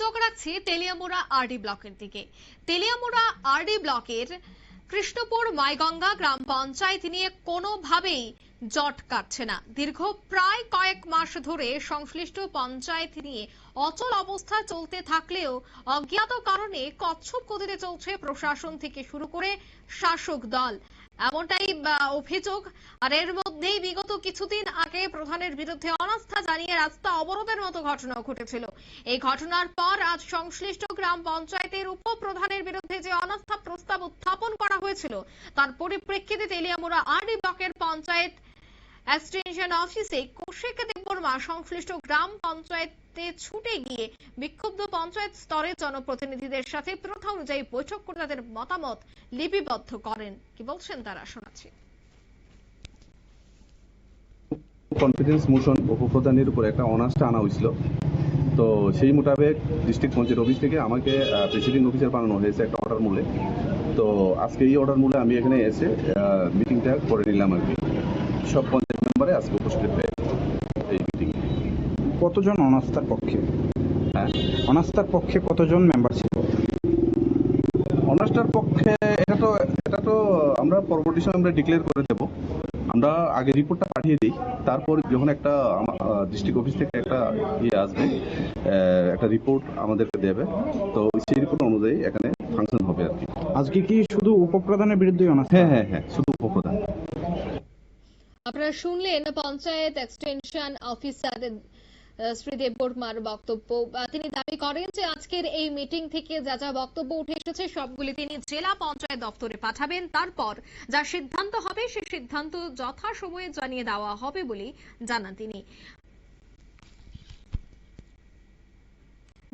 চোখ রাখছি তেলিয়ামুড়া আরডি ব্লকের দিকে। তেলিয়ামুড়া আরডি ব্লকের কৃষ্ণপুর মাইগঙ্গা গ্রাম পঞ্চায়েত নিয়ে কোনোভাবেই জট কাটছে না। দীর্ঘ প্রায় কয়েক মাস ধরে সংশ্লিষ্ট পঞ্চায়েত নিয়ে অচল অবস্থা চলতে থাকলেও অজ্ঞাত কারণে কচ্ছপ গতিতে চলছে প্রশাসন থেকে শুরু করে শাসক দল। এমনটাই অভিযোগ। আর এর মধ্যেই বিগত কিছুদিন আগে প্রধানের বিরুদ্ধে অনাস্থা জানিয়ে রাস্তা অবরোধের মতো ঘটনা ঘটেছিল। এই ঘটনার পর আজ সংশ্লিষ্ট গ্রাম পঞ্চায়েতের উপপ্রধানের বিরুদ্ধে যে অনাস্থা প্রস্তাব উত্থাপন করা হয়েছিল, তার পরিপ্রেক্ষিতে তেলিয়ামুড়া আরডি ব্লকের পঞ্চায়েত এক্সটেনশন অফিসে কৌশিক দেববর্মা সংশ্লিষ্ট গ্রাম পঞ্চায়েতে ছুটে গিয়ে বিক্ষুব্ধ পঞ্চায়েত স্তরের জনপ্রতিনিধিদের সাথে প্রথা অনুযায়ী বৈঠক করে তাদের মতামত লিপিবদ্ধ করেন। কি বলছেন তারা? শোনাচ্ছি। কনফিডেন্স মোশন উপপ্রধানের উপর একটা অনার্সটা আনা হয়েছিল। তো সেই মোতাবেক ডিস্ট্রিক্ট পঞ্চায়েত অফিস থেকে আমাকে প্রেসিডেন্ট অফিসার বানানো হয়েছে একটা অর্ডার মূলে। তো আজকে এই অর্ডার মূলে আমি এখানে এসে মিটিংটা করে নিলাম আর কি। সব পঞ্চায়েত মেম্বারে আজকে উপস্থিত হয়ে এই মিটিং কতজন অনাস্থার পক্ষে? হ্যাঁ। অনাস্থার পক্ষে কতজন মেম্বার ছিল? অনার্সটার পক্ষে এটা তো এটা তো আমরা পরবর্তী সময় আমরা ডিক্লেয়ার করে দেব। আমরা আগে রিপোর্টটা পাঠিয়ে দিই তারপর যখন একটা ডিস্ট্রিক্ট অফিস থেকে একটা ইয়ে আসবে একটা রিপোর্ট আমাদেরকে দেবে তো সেই রিপোর্ট অনুযায়ী এখানে ফাংশন হবে আর কি। আজকে কি শুধু উপপ্রধানের বিরুদ্ধে অনাস্থা? হ্যাঁ হ্যাঁ হ্যাঁ শুধু উপপ্রধান আপনারা শুনলেন পঞ্চায়েত এক্সটেনশন অফিসার শ্রী দেববর্মার বক্তব্য। তিনি দাবি করেন যে আজকের এই মিটিং থেকে যা যা বক্তব্য উঠে এসেছে সবগুলি তিনি জেলা পঞ্চায়েত দপ্তরে পাঠাবেন। তারপর যা সিদ্ধান্ত হবে সেই সিদ্ধান্ত যথাসময়ে জানিয়ে দেওয়া হবে বলে জানান তিনি।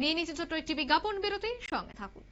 নিয়ে নিচে ছোট্ট একটি বিজ্ঞাপন বিরতি, সঙ্গে থাকুন।